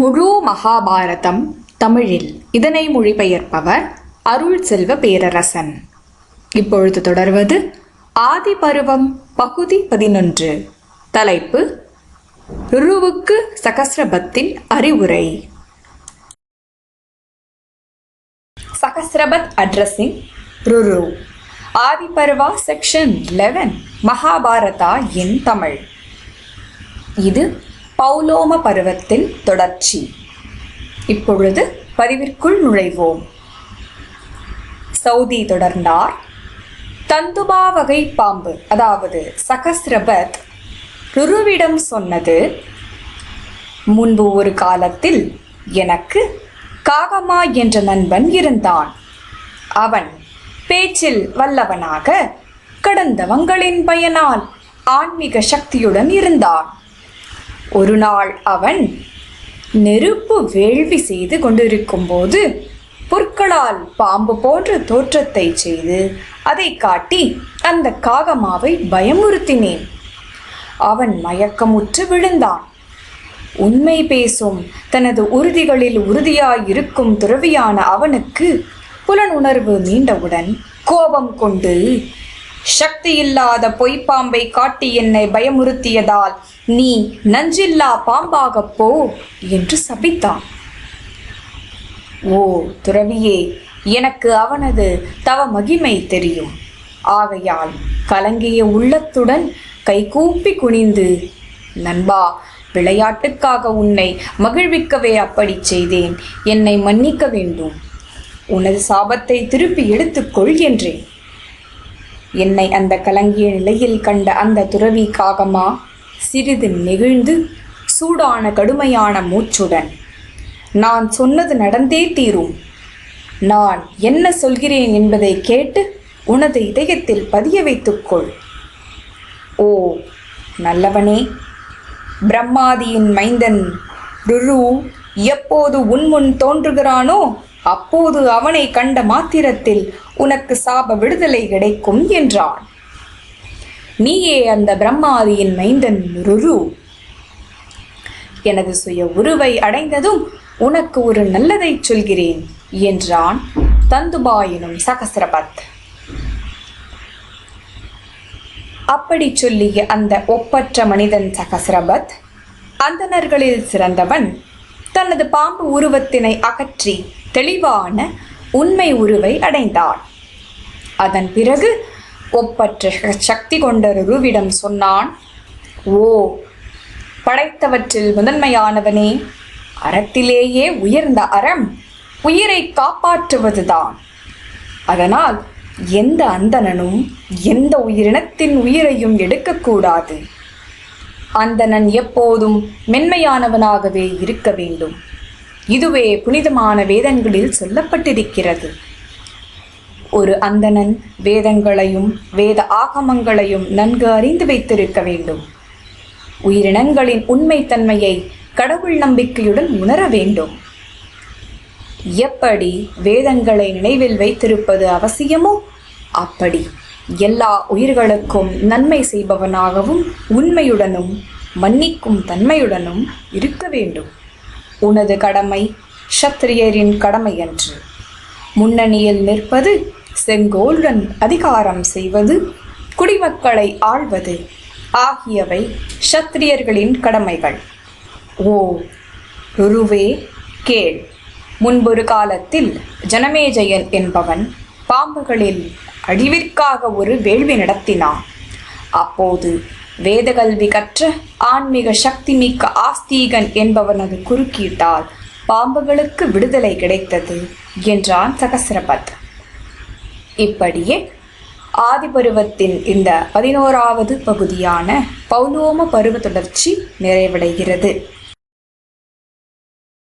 முழு மகாபாரதம் தமிழில். இதனை மொழிபெயர்ப்பவர் அருள் செல்வ பேரரசன். இப்பொழுது தொடர்வது ஆதி பருவம் பகுதி பதினொன்று. தலைப்பு ருருவுக்கு சகசிரபத்தின் அறிவுரை. சகசிரபத் addressing Ruru. Adi Parva section eleven Mahabharata என் தமிழ். இது பௌலோம பருவத்தின் தொடர்ச்சி. இப்பொழுது பதிவிற்குள் நுழைவோம். சவுதி தொடர்ந்தார். தந்துபா வகை பாம்பு அதாவது சகசிரபத் ருருவிடம் சொன்னது முன்பு ஒரு காலத்தில் எனக்கு காகமா என்ற நண்பன் இருந்தான். அவன் பேச்சில் வல்லவனாக கடந்தவங்களின் பயனால் ஆன்மீக சக்தியுடன் இருந்தான். ஒரு நாள் அவன் நெருப்பு வேள்வி செய்து கொண்டிருக்கும்போது புற்களால் பாம்பு போன்ற தோற்றத்தை செய்து அதை காட்டி அந்த காகமாவை பயமுறுத்தினேன். அவன் மயக்கமுற்று விழுந்தான். உண்மை பேசும் தனது உறுதிகளில் உறுதியாயிருக்கும் துறவியான அவனுக்கு புலனுணர்வு நீண்டவுடன் கோபம் கொண்டு சக்தியில்லாத பொய்ப்பாம்பை காட்டி என்னை பயமுறுத்தியதால் நீ நஞ்சில்லா பாம்பாகப் போ என்று சபித்தான். ஓ துறவியே எனக்கு அவனது தவ மகிமை தெரியும். ஆகையால் கலங்கிய உள்ளத்துடன் கைகூப்பி குனிந்து நண்பா விளையாட்டுக்காக உன்னை மகிழ்விக்கவே அப்படி செய்தேன். என்னை மன்னிக்க வேண்டும். உனது சாபத்தை திருப்பி எடுத்துக்கொள் என்றேன். என்னை அந்த கலங்கிய நிலையில் கண்ட அந்த துறவி காகமா சிறிது நெகிழ்ந்து சூடான கடுமையான மூச்சுடன் நான் சொன்னது நடந்தே தீரும். நான் என்ன சொல்கிறேன் என்பதை கேட்டு உனது இதயத்தில் பதிய வைத்துக்கொள். ஓ நல்லவனே! பிரம்மாதியின் மைந்தன் ருரு எப்போது உன்முன் தோன்றுகிறானோ அப்போது அவனை கண்ட மாத்திரத்தில் உனக்கு சாப விடுதலை கிடைக்கும் என்றான். நீயே அந்த பிரம்மாதியின் மைந்தன் ருரு. எனது சுய உருவை அடைந்ததும் உனக்கு ஒரு நல்லதை சொல்கிறேன் என்றான் தந்துபாயினும் சகசிரபத். அப்படி சொல்லிய அந்த ஒப்பற்ற மனிதன் சகசிரபத் அந்தணர்களில் சிறந்தவன். தனது பாம்பு உருவத்தினை அகற்றி தெளிவான உண்மை உருவை அடைந்தான் அதன் பிறகு ஒப்பற்ற சக்தி கொண்ட ருருவிடம் சொன்னான் ஓ படைத்தவற்றில் முதன்மையானவனே அறத்திலேயே உயர்ந்த அறம் உயிரை காப்பாற்றுவதுதான். அதனால் எந்த அந்தணனும் எந்த உயிரினத்தின் உயிரையும் எடுக்கக்கூடாது. அந்தணன் எப்போதும் மென்மையானவனாகவே இருக்க வேண்டும். இதுவே புனிதமான வேதங்களில் சொல்லப்பட்டிருக்கிறது. ஒரு அந்தணன் வேதங்களையும் வேத ஆகமங்களையும் நன்கு அறிந்து வைத்திருக்க வேண்டும். உயிரினங்களின் உண்மைத்தன்மையை கடவுள் நம்பிக்கையுடன் உணர வேண்டும். எப்படி வேதங்களை நினைவில் வைத்திருப்பது அவசியமோ? அப்படி. எல்லா உயிர்களுக்கும் நன்மை செய்பவனாகவும் உண்மையுடனும் மன்னிக்கும் தன்மையுடனும் இருக்க வேண்டும். உனது கடமை கடமை கடமையன்று. முன்னணியில் நிற்பது செங்கோலுடன் அதிகாரம் செய்வது குடிமக்களை ஆள்வது ஆகியவை சத்திரியர்களின் கடமைகள். ஓ ருருவே கேள். முன்பொரு காலத்தில் ஜனமேஜயன் என்பவன் பாம்புகளில் அழிவிற்காக ஒரு வேள்வி நடத்தினான். அப்போது வேதகல்வி கற்ற ஆன்மீக சக்தி மிக்க ஆஸ்தீகன் என்பவனது குறுக்கீட்டால் பாம்புகளுக்கு விடுதலை கிடைத்தது என்றான் சகசிரபத். இப்படியே ஆதிபருவத்தின் இந்த பதினோராவது பகுதியான பௌலோம பருவ தொடர்ச்சி நிறைவடைகிறது.